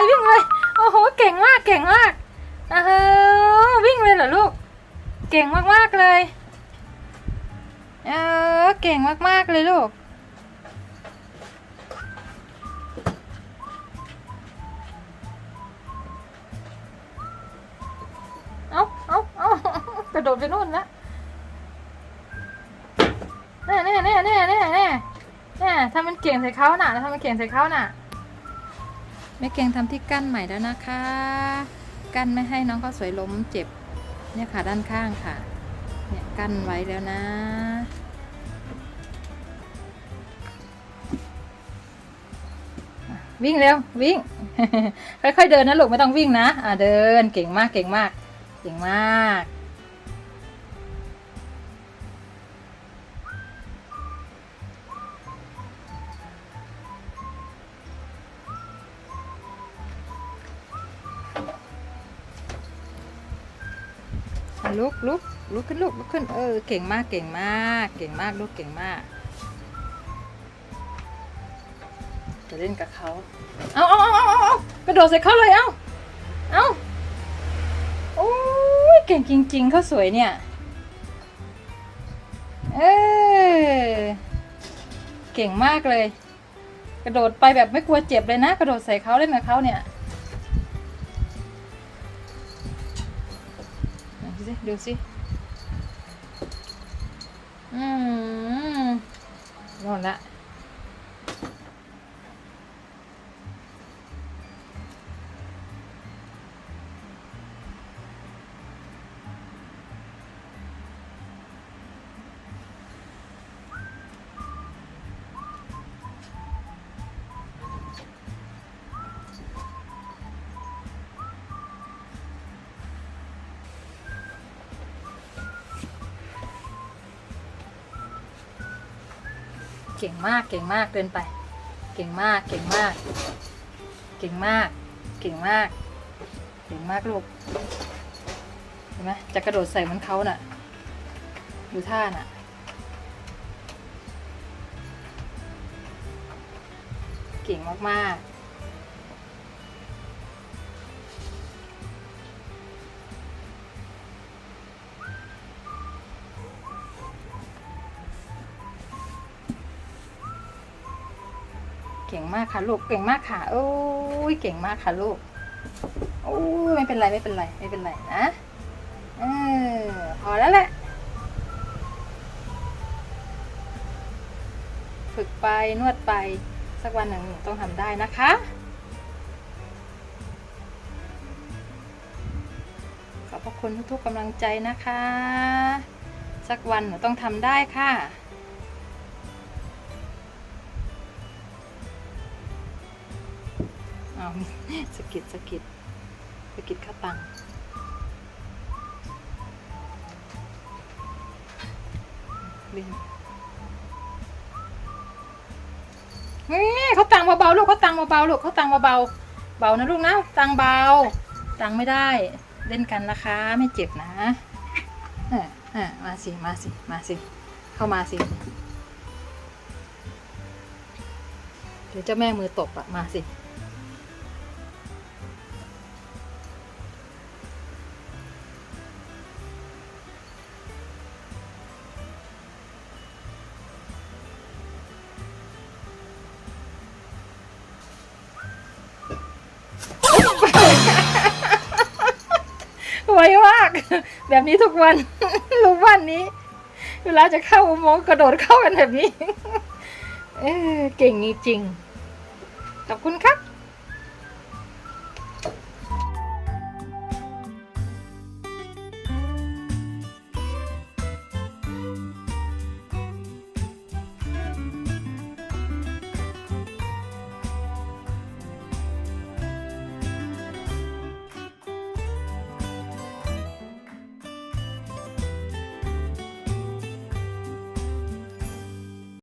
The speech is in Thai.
งเลยวิ่งเลย โอ้โห เก่งมากเก่งมากเออวิ่งเลยเหรอลูก เก่งมากๆเลย เออเก่งมากๆเลยลูก เอาเอาเอากระโดดไปนู่นละแน่แน่แน่แน่แน่แน่แน่ถ้ามันเก่งใส่เขาหน่ะถ้ามันเก่งใส่เขาหน่ะ แม่เก่งทำที่กั้นใหม่แล้วนะคะ กั้นไม่ให้น้องเขาวสวยล้มเจ็บ เนี่ยค่ะด้านข้างค่ะ เนี่ยกั้นไว้แล้วนะวิ่งเร็ววิ่ง ค่อยๆเดินนะลูกไม่ต้องวิ่งนะ อ่าเดินเก่งมากเก่งมาก เก่งมาก ลุกลุกลุกขึ้นลุกลุกขึ้นเออเก่งมากเก่งมาก เก่งมากลูกเก่งมาก จะเล่นกับเขาเอาเอาเอาเอาเอากระโดดใส่เขาเลยเอาเอาโอ้ยเก่งจริง ๆเขาสวยเนี่ยเออเก่งมากเลย กระโดดไปแบบไม่กลัวเจ็บเลยนะ กระโดดใส่เขาเล่นกับเขาเนี่ย สิดูสิอืมนอนละ เก่งมาก เก่งมากเดินไป เก่งมาก เก่งมาก เก่งมาก เก่งมาก เก่งมากลูก เห็นไหมจะกระโดดใส่มันเขาน่ะ ดูท่าน่ะ เก่งมากๆ เก่งมากค่ะลูก เก่งมากค่ะ โอ้ย เก่งมากค่ะลูก โอ้ย ไม่เป็นไร ไม่เป็นไร ไม่เป็นไรนะ เออ พอแล้วแหละ ฝึกไปนวดไป สักวันหนึ่งต้องทำได้นะคะขอบพระคุณทุกๆกำลังใจนะคะ สักวันหนูต้องทำได้ค่ะ เอาสะกิดสะกิดสะกิดข้าวตังเล่นเฮ้ยเขาตังเบาๆลูกเขาตังเบาๆลูกเขาตังเบาๆเบานะลูกนะตังเบา ตังไม่ได้ เล่นกันนะคะ ไม่เจ็บนะเออเออมาสิมาสิมาสิเข้ามาสิเดี๋ยวเจ้าแม่มือตบอะมาสิ ไวมาก แบบนี้ทุกวันรู้วันนี้ เวลาจะเข้าอุโมงค์กระโดดเข้ากันแบบนี้ เออเก่งจริงๆขอบคุณครับ